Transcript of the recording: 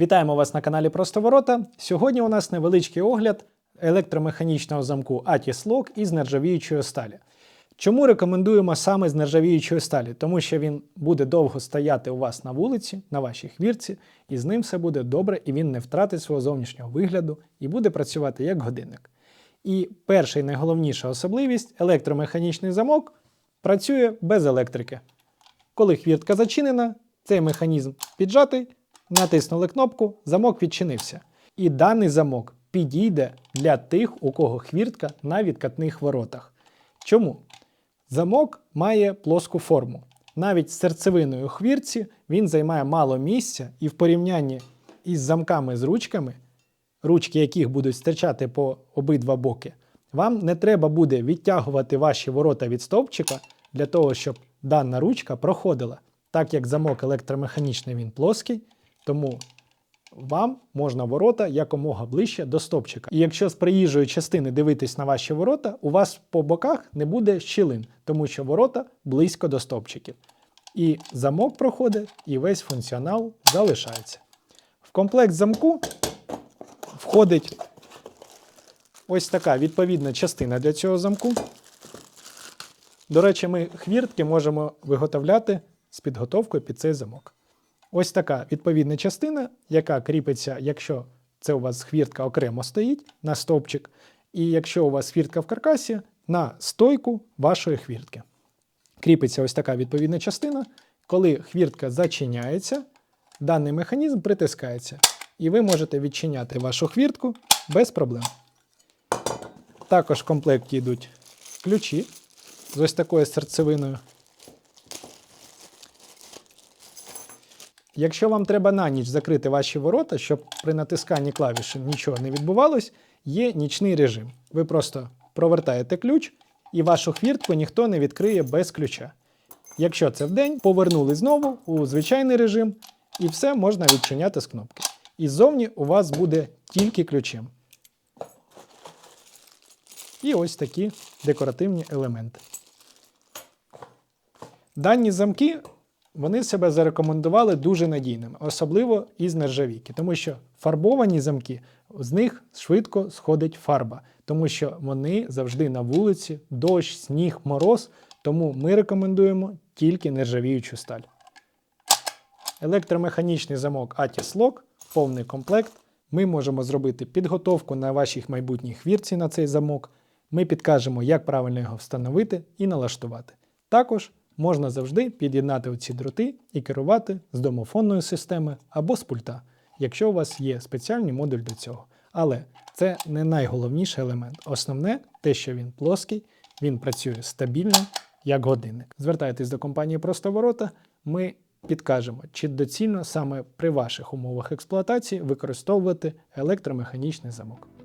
Вітаємо вас на каналі Просто Ворота. Сьогодні у нас невеличкий огляд електромеханічного замку Atis Lock із нержавіючої сталі. Чому рекомендуємо саме з нержавіючої сталі? Тому що він буде довго стояти у вас на вулиці, на вашій хвірці, і з ним все буде добре, і він не втратить свого зовнішнього вигляду і буде працювати як годинник. І перша і найголовніша особливість електромеханічний замок працює без електрики. Коли хвіртка зачинена, цей механізм піджатий, натиснули кнопку, замок відчинився. І даний замок підійде для тих, у кого хвіртка на відкатних воротах. Чому? Замок має плоску форму. Навіть з серцевиною хвірці він займає мало місця, і в порівнянні із замками з ручками, ручки яких будуть стирчати по обидва боки, вам не треба буде відтягувати ваші ворота від стовпчика для того, щоб дана ручка проходила. Так як замок електромеханічний він плоский, тому вам можна ворота якомога ближче до стовпчика. І якщо з приїжджої частини дивитись на ваші ворота, у вас по боках не буде щілин, тому що ворота близько до стовпчиків. І замок проходить, і весь функціонал залишається. В комплект замку входить ось така відповідна частина для цього замку. До речі, ми хвіртки можемо виготовляти з підготовкою під цей замок. Ось така відповідна частина, яка кріпиться, якщо це у вас хвіртка окремо стоїть на стовпчик, і якщо у вас хвіртка в каркасі, на стойку вашої хвіртки. Кріпиться ось така відповідна частина. Коли хвіртка зачиняється, даний механізм притискається, і ви можете відчиняти вашу хвіртку без проблем. Також в комплекті йдуть ключі з ось такою серцевиною. Якщо вам треба на ніч закрити ваші ворота, щоб при натисканні клавіші нічого не відбувалось, є нічний режим. Ви просто провертаєте ключ, і вашу хвіртку ніхто не відкриє без ключа. Якщо це вдень, повернули знову у звичайний режим, і все можна відчиняти з кнопки. І ззовні у вас буде тільки ключем. І ось такі декоративні елементи. Дані замки вони себе зарекомендували дуже надійними, особливо із нержавійки, тому що фарбовані замки, з них швидко сходить фарба, тому що вони завжди на вулиці, дощ, сніг, мороз. Тому ми рекомендуємо тільки нержавіючу сталь. Електромеханічний замок Atis Lock, повний комплект. Ми можемо зробити підготовку на вашій майбутній хвірці на цей замок. Ми підкажемо, як правильно його встановити і налаштувати. Також можна завжди під'єднати оці дроти і керувати з домофонної системи або з пульта, якщо у вас є спеціальний модуль до цього. Але це не найголовніший елемент. Основне те, що він плоский, він працює стабільно, як годинник. Звертайтесь до компанії Просто Ворота, ми підкажемо, чи доцільно саме при ваших умовах експлуатації використовувати електромеханічний замок.